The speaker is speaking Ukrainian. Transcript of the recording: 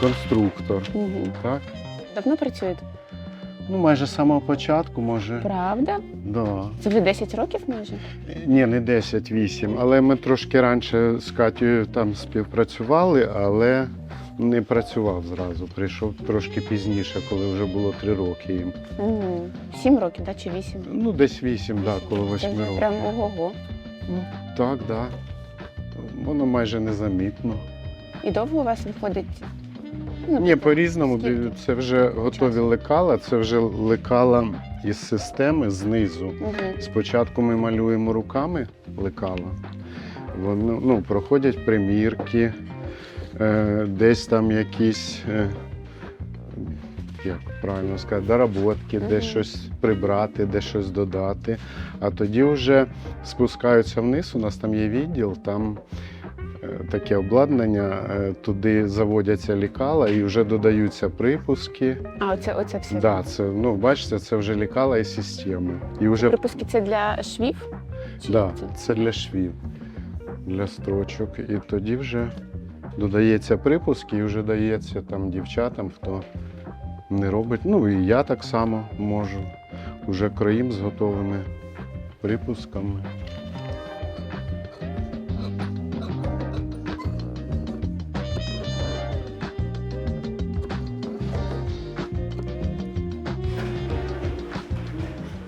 конструктор. Угу. Так? Давно працюєте? Ну, майже з самого початку, може. Правда? Да. Це вже 10 років майже? Ні, не 10-8. Але ми трошки раніше з Катєю там співпрацювали, але не працював зразу. Прийшов трошки пізніше, коли вже було 3 роки їм. Угу. 7 років, да, чи 8? Ну, десь 8, да, коло 8 років. прям ого-го. Ну, так, так. Да. Воно майже незамітно. І довго у вас виходить? Ну, Ні, по-різному. скільки? Це вже готові лекала, це вже лекала із системи знизу. Угу. Спочатку ми малюємо руками лекала. Вони ну, проходять примірки, е, десь там якісь, е, як правильно сказати, доработки, Мгм. де щось прибрати, де щось додати. А тоді вже спускаються вниз. У нас там є відділ, там таке обладнання, е, туди заводяться лікала і вже додаються припуски. А, оце, оце все. Да, це, ну, бачите, це вже лікала і системи. І вже Припуски це для швів? Чи Да, це? це для швів, для строчок. І тоді вже додається припуск і вже дається там дівчатам, хто не робить. Ну і я так само можу. Уже кроїм з готовими припусками.